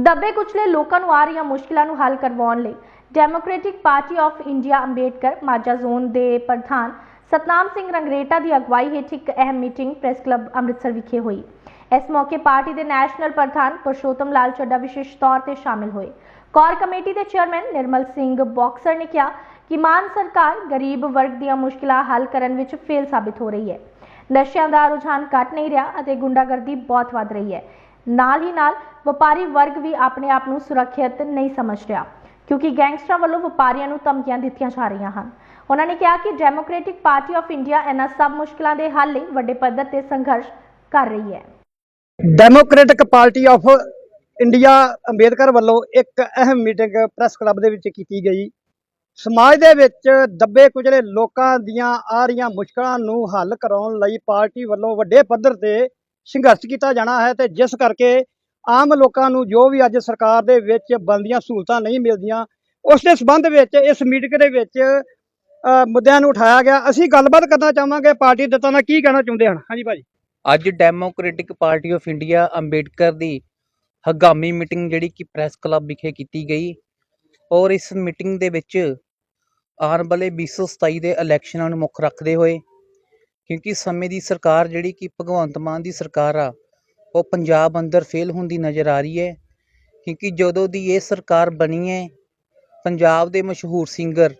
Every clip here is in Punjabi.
ਦੱਬੇ ਕੁਚਲੇ ਲੋਕਾਂ ਨੂੰ ਆ ਰਹੀਆਂ ਮੁਸ਼ਕਿਲਾਂ ਨੂੰ ਹੱਲ ਕਰਵਾਉਣ ਲਈ। Democratic party of India Ambedkar Majha zone ਦੇ ਪ੍ਰਧਾਨ ਸਤਨਾਮ ਸਿੰਘ ਰੰਗਰੇਟਾ ਦੀ ਅਗਵਾਈ ਹੇਠ ਇੱਕ ਅਹਿਮ ਮੀਟਿੰਗ ਪ੍ਰੈਸ ਕਲੱਬ ਅੰਮ੍ਰਿਤਸਰ ਵਿਖੇ ਹੋਈ। ਇਸ ਮੌਕੇ ਪਾਰਟੀ ਦੇ ਨੈਸ਼ਨਲ ਪ੍ਰਧਾਨ ਪੁਰਸ਼ੋਤਮ ਲਾਲ ਚੱਡਾ ਵਿਸ਼ੇਸ਼ ਤੌਰ ਤੇ ਸ਼ਾਮਿਲ ਹੋਏ। ਕੋਰ ਕਮੇਟੀ ਦੇ ਚੇਅਰਮੈਨ ਨਿਰਮਲ ਸਿੰਘ ਬਾਕਸਰ ਨੇ ਕਿਹਾ ਕਿ ਮਾਨ ਸਰਕਾਰ ਗਰੀਬ ਵਰਗ ਦੀਆਂ ਮੁਸ਼ਕਿਲਾਂ ਹੱਲ ਕਰਨ ਵਿੱਚ ਫੇਲ ਸਾਬਿਤ ਹੋ ਰਹੀ ਹੈ। ਨਸ਼ਿਆਂ ਦਾ ਰੁਝਾਨ ਘਟ ਨਹੀਂ ਰਿਹਾ ਅਤੇ ਗੁੰਡਾਗਰਦੀ ਬਹੁਤ ਵੱਧ ਰਹੀ ਹੈ। ਨਾਲ ਹੀ ਨਾਲ ਵਪਾਰੀ ਵਰਗ ਵੀ ਆਪਣੇ ਆਪ ਨੂੰ ਸੁਰੱਖਿਅਤ ਨਹੀਂ ਸਮਝ ਰਿਹਾ, ਕਿਉਂਕਿ ਗੈਂਗਸਟਰਾਂ ਵੱਲੋਂ ਵਪਾਰੀਆਂ ਨੂੰ ਧਮਕੀਆਂ ਦਿੱਤੀਆਂ ਜਾ ਰਹੀਆਂ ਹਨ। ਉਹਨਾਂ ਨੇ ਕਿਹਾ ਕਿ ਡੈਮੋਕ੍ਰੈਟਿਕ ਪਾਰਟੀ ਆਫ ਇੰਡੀਆ ਇਹਨਾਂ ਸਭ ਮੁਸ਼ਕਲਾਂ ਦੇ ਹੱਲ ਲਈ ਵੱਡੇ ਪੱਧਰ ਤੇ ਸੰਘਰਸ਼ ਕਰ ਰਹੀ ਹੈ। Democratic party of India Ambedkar ਵੱਲੋਂ ਇੱਕ ਅਹਿਮ ਮੀਟਿੰਗ ਪ੍ਰੈਸ ਕਲੱਬ ਦੇ ਵਿੱਚ ਕੀਤੀ ਗਈ। ਸਮਾਜ ਦੇ ਵਿੱਚ ਦੱਬੇ ਕੁਚਲੇ ਲੋਕਾਂ ਦੀਆਂ ਆ ਰਹੀਆਂ ਮੁਸ਼ਕਲਾਂ ਨੂੰ ਹੱਲ ਕਰਾਉਣ ਲਈ ਪਾਰਟੀ ਵੱਲੋਂ ਵੱਡੇ ਪੱਧਰ ਤੇ ਸੰਘਰਸ਼ ਕੀਤਾ ਜਾਣਾ ਹੈ ਤੇ ਜਿਸ ਕਰਕੇ ਆਮ ਲੋਕਾਂ ਨੂੰ ਜੋ ਵੀ ਅੱਜ ਸਰਕਾਰ ਦੇ ਵਿੱਚ ਬਣਦੀਆਂ ਸਹੂਲਤਾਂ ਨਹੀਂ ਮਿਲਦੀਆਂ, ਉਸ ਦੇ ਸਬੰਧ ਵਿੱਚ, ਇਸ ਮੀਟਿੰਗ ਦੇ ਵਿੱਚ ਮੁੱਦਿਆਂ ਨੂੰ ਉਠਾਇਆ ਗਿਆ। ਅਸੀਂ ਗੱਲਬਾਤ ਕਰਨਾ ਚਾਹਾਂਗੇ, ਪਾਰਟੀ ਦੇ ਤਾਂ ਕੀ ਕਹਿਣਾ ਚਾਹੁੰਦੇ ਹਨ? ਹਾਂਜੀ ਭਾਜੀ। ਅੱਜ democratic party of India Ambedkar ਦੀ ਹਗਾਮੀ ਮੀਟਿੰਗ ਜਿਹੜੀ ਕਿ ਪ੍ਰੈਸ ਕਲੱਬ ਵਿਖੇ ਕੀਤੀ ਗਈ ਔਰ ਇਸ ਮੀਟਿੰਗ ਦੇ ਵਿੱਚ ਆਉਣ ਵਾਲੇ 2027 ਦੇ ਇਲੈਕਸ਼ਨਾਂ ਨੂੰ ਮੁੱਖ ਰੱਖਦੇ ਹੋਏ, ਕਿਉਂਕਿ ਸਮੇਂ ਦੀ ਸਰਕਾਰ ਜਿਹੜੀ ਕਿ ਭਗਵੰਤ ਮਾਨ ਦੀ ਸਰਕਾਰ ਆ ਉਹ ਪੰਜਾਬ ਅੰਦਰ ਫੇਲ ਹੁੰਦੀ ਨਜ਼ਰ ਆ ਰਹੀ ਹੈ, ਕਿਉਂਕਿ ਜਦੋਂ ਦੀ ਇਹ ਸਰਕਾਰ ਬਣੀ ਹੈ, ਪੰਜਾਬ ਦੇ ਮਸ਼ਹੂਰ ਸਿੰਗਰ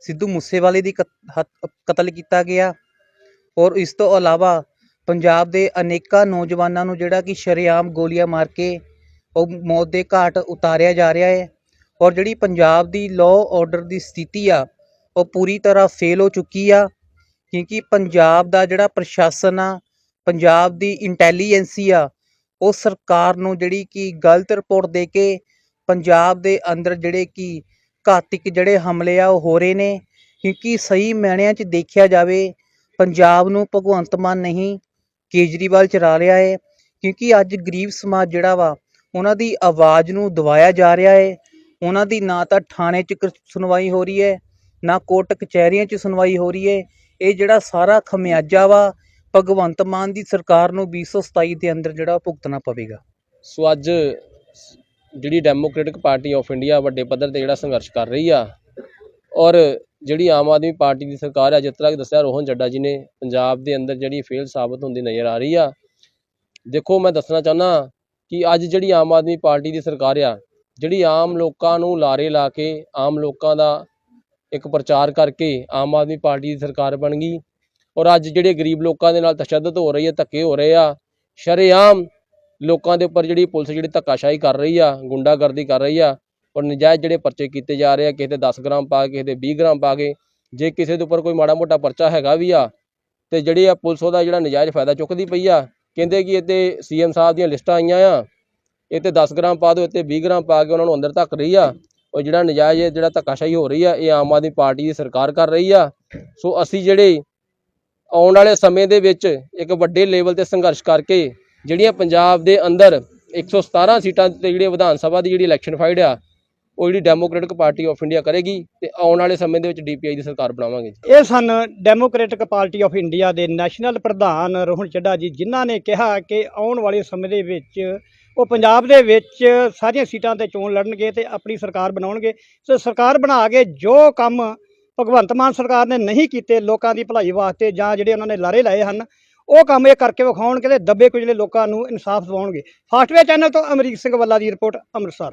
ਸਿੱਧੂ ਮੂਸੇਵਾਲੇ ਦੀ ਕਤ- ਹੱਤ- ਕਤਲ ਕੀਤਾ ਗਿਆ। ਔਰ ਇਸ ਤੋਂ ਇਲਾਵਾ ਪੰਜਾਬ ਦੇ ਅਨੇਕਾਂ ਨੌਜਵਾਨਾਂ ਨੂੰ ਜਿਹੜਾ ਕਿ ਸ਼ਰੇਆਮ ਗੋਲੀਆਂ ਮਾਰ ਕੇ ਉਹ ਮੌਤ ਦੇ ਘਾਟ ਉਤਾਰਿਆ ਜਾ ਰਿਹਾ ਹੈ। ਔਰ ਜਿਹੜੀ ਪੰਜਾਬ ਦੀ ਲਾਅ ਆਰਡਰ ਦੀ ਸਥਿਤੀ ਆ, ਉਹ ਪੂਰੀ ਤਰ੍ਹਾਂ ਫੇਲ ਹੋ ਚੁੱਕੀ ਆ, ਕਿਉਂਕਿ ਪੰਜਾਬ ਦਾ ਜਿਹੜਾ ਪ੍ਰਸ਼ਾਸਨ ਆ ਪੰਜਾਬ ਦੀ ਇੰਟੈਲੀਜੈਂਸੀ ਆ, ਉਹ ਸਰਕਾਰ ਨੂੰ ਜਿਹੜੀ ਕਿ ਗਲਤ ਰਿਪੋਰਟ ਦੇ ਕੇ ਪੰਜਾਬ ਦੇ ਅੰਦਰ ਜਿਹੜੇ ਕਿ ਘਾਤਿਕ ਜਿਹੜੇ ਹਮਲੇ ਆ, ਉਹ ਹੋ ਰਹੇ ਨੇ, ਕਿਉਂਕਿ ਸਹੀ ਮਾਇਨਿਆਂ 'ਚ ਦੇਖਿਆ ਜਾਵੇ, ਪੰਜਾਬ ਨੂੰ ਭਗਵੰਤ ਮਾਨ ਨਹੀਂ ਕੇਜਰੀਵਾਲ ਚਲਾ ਰਿਹਾ ਹੈ ਕਿਉਂਕਿ ਅੱਜ ਗਰੀਬ ਸਮਾਜ ਜਿਹੜਾ ਵਾ, ਉਹਨਾਂ ਦੀ ਆਵਾਜ਼ ਨੂੰ ਦਬਾਇਆ ਜਾ ਰਿਹਾ ਹੈ ਉਹਨਾਂ ਦੀ ਨਾ ਤਾਂ ਥਾਣੇ 'ਚ ਕ- ਸੁਣਵਾਈ ਹੋ ਰਹੀ ਹੈ ਨਾ ਕੋਰਟ ਕਚਹਿਰੀਆਂ 'ਚ ਸੁਣਵਾਈ ਹੋ ਰਹੀ ਹੈ ਇਹ ਜਿਹੜਾ ਸਾਰਾ ਖਮਿਆਜਾ ਵਾ ਭਗਵੰਤ ਮਾਨ ਦੀ ਸਰਕਾਰ ਨੂੰ 2027 ਦੇ ਅੰਦਰ ਜਿਹੜਾ ਉਹ ਭੁਗਤਣਾ ਪਵੇਗਾ। ਸੋ ਅੱਜ ਜਿਹੜੀ ਡੈਮੋਕ੍ਰੈਟਿਕ ਪਾਰਟੀ ਆਫ ਇੰਡੀਆ ਵੱਡੇ ਪੱਧਰ ਤੇ ਜਿਹੜਾ ਸੰਘਰਸ਼ ਕਰ ਰਹੀ ਆ ਔਰ ਜਿਹੜੀ ਆਮ ਆਦਮੀ ਪਾਰਟੀ ਦੀ ਸਰਕਾਰ ਆ, ਜਿਸ ਤਰ੍ਹਾਂ ਕਿ ਦੱਸਿਆ ਰੋਹਨ ਜੱਡਾ ਜੀ ਨੇ, ਪੰਜਾਬ ਦੇ ਅੰਦਰ ਜਿਹੜੀ ਫੇਲ ਸਾਬਤ ਹੁੰਦੀ ਨਜ਼ਰ ਆ ਰਹੀ ਆ। ਦੇਖੋ, ਮੈਂ ਦੱਸਣਾ ਚਾਹੁੰਦਾ ਕਿ ਅੱਜ ਜਿਹੜੀ ਆਮ ਆਦਮੀ ਪਾਰਟੀ ਦੀ ਸਰਕਾਰ ਆ, ਜਿਹੜੀ ਆਮ ਲੋਕਾਂ ਨੂੰ ਲਾਰੇ ਲਾ ਕੇ, ਆਮ ਲੋਕਾਂ ਦਾ ਇੱਕ ਪ੍ਰਚਾਰ ਕਰਕੇ ਆਮ ਆਦਮੀ ਪਾਰਟੀ ਦੀ ਸਰਕਾਰ ਬਣ ਗਈ। ਔਰ ਅੱਜ ਜਿਹੜੇ ਗਰੀਬ ਲੋਕਾਂ ਦੇ ਨਾਲ ਤਸ਼ੱਦਦ ਹੋ ਰਹੀ ਹੈ, ਧੱਕੇ ਹੋ ਰਹੇ ਆ, ਸ਼ਰੇਆਮ ਲੋਕਾਂ ਦੇ ਉੱਪਰ ਜਿਹੜੀ ਪੁਲਿਸ ਜਿਹੜੀ ਧੱਕਾਸ਼ਾਹੀ ਕਰ ਰਹੀ ਆ, ਗੁੰਡਾਗਰਦੀ ਕਰ ਰਹੀ ਆ, ਔਰ ਨਜਾਇਜ਼ ਜਿਹੜੇ ਪਰਚੇ ਕੀਤੇ ਜਾ ਰਹੇ ਆ, ਕਿਸੇ ਤੇ 10 ਗ੍ਰਾਮ ਪਾ ਕੇ, ਕਿਸੇ ਤੇ 20 ਗ੍ਰਾਮ ਪਾ ਕੇ, ਜੇ ਕਿਸੇ ਦੇ ਉੱਪਰ ਕੋਈ ਮਾੜਾ ਮੋਟਾ ਪਰਚਾ ਹੈਗਾ ਵੀ ਆ, ਤੇ ਜਿਹੜੀ ਆ ਪੁਲਿਸ ਉਹਦਾ ਜਿਹੜਾ ਨਜਾਇਜ਼ ਫਾਇਦਾ ਚੁੱਕਦੀ ਪਈ ਆ, ਕਹਿੰਦੇ ਕਿ ਇਹ ਤੇ ਸੀਐਮ ਸਾਹਿਬ ਦੀਆਂ ਲਿਸਟਾਂ ਆਈਆਂ ਆ ਇਹ ਤੇ 10 ਗ੍ਰਾਮ ਪਾ ਦਿਓ ਇਹ ਤੇ 20 ਗ੍ਰਾਮ ਪਾ ਕੇ ਉਹਨਾਂ ਨੂੰ ਅੰਦਰ ਧੱਕ ਰਹੀ ਆ ਔਰ ਜਿਹੜਾ ਨਜਾਇਜ਼ ਜਿਹੜਾ ਧੱਕਾਸ਼ਾਹੀ ਹੋ ਰਹੀ ਆ, ਇਹ ਆਮ ਆਦਮੀ ਪਾਰਟੀ ਦੀ ਸਰਕਾਰ ਕਰ ਰਹੀ ਆ, ਸੋ ਅਸੀਂ ਜਿਹੜੇ ਆਉਣ ਵਾਲੇ ਸਮੇਂ ਦੇ ਵਿੱਚ ਇੱਕ ਵੱਡੇ ਲੈਵਲ ਤੇ ਸੰਘਰਸ਼ ਕਰਕੇ ਜਿਹੜੀਆਂ ਪੰਜਾਬ ਦੇ ਅੰਦਰ 117 ਸੀਟਾਂ ਤੇ ਜਿਹੜੀ ਵਿਧਾਨ ਸਭਾ ਦੀ ਜਿਹੜੀ ਇਲੈਕਸ਼ਨ ਫਾਈਟ ਆ, ਉਹ ਜਿਹੜੀ ਡੈਮੋਕ੍ਰੈਟਿਕ ਪਾਰਟੀ ਆਫ ਇੰਡੀਆ ਕਰੇਗੀ ਤੇ ਆਉਣ ਵਾਲੇ ਸਮੇਂ ਦੇ ਵਿੱਚ ਡੀਪੀਆਈ ਦੀ ਸਰਕਾਰ ਬਣਾਵਾਂਗੇ ਇਹ ਸਨ ਡੈਮੋਕ੍ਰੈਟਿਕ ਪਾਰਟੀ ਆਫ ਇੰਡੀਆ ਦੇ ਨੈਸ਼ਨਲ ਪ੍ਰਧਾਨ ਰੋਹਨ ਚੱਡਾ ਜੀ, ਜਿਨ੍ਹਾਂ ਨੇ ਕਿਹਾ ਕਿ ਆਉਣ ਵਾਲੇ ਸਮੇਂ ਦੇ ਵਿੱਚ ਉਹ ਪੰਜਾਬ ਦੇ ਵਿੱਚ ਸਾਰੀਆਂ ਸੀਟਾਂ ਤੇ ਚੋਣ ਲੜਨਗੇ ਤੇ ਆਪਣੀ ਸਰਕਾਰ ਬਣਾਉਣਗੇ। ਤੇ ਸਰਕਾਰ ਬਣਾ ਕੇ ਜੋ ਕੰਮ ਭਗਵੰਤ ਮਾਨ ਸਰਕਾਰ ਨੇ ਨਹੀਂ ਕੀਤੇ ਲੋਕਾਂ ਦੀ ਭਲਾਈ ਵਾਸਤੇ ਜਾਂ ਜਿਹੜੇ ਉਹਨਾਂ ਨੇ ਲਾਰੇ ਲਾਏ ਹਨ, ਉਹ ਕੰਮ ਇਹ ਕਰਕੇ ਵਿਖਾਉਣਗੇ ਤੇ ਦੱਬੇ ਕੁਚਲੇ ਲੋਕਾਂ ਨੂੰ ਇਨਸਾਫ ਦਿਵਾਉਣਗੇ। ਫਾਸਟਵੇ ਚੈਨਲ ਤੋਂ ਅਮਰੀਕ ਸਿੰਘ ਵੱਲਾ ਦੀ ਰਿਪੋਰਟ, ਅੰਮ੍ਰਿਤਸਰ।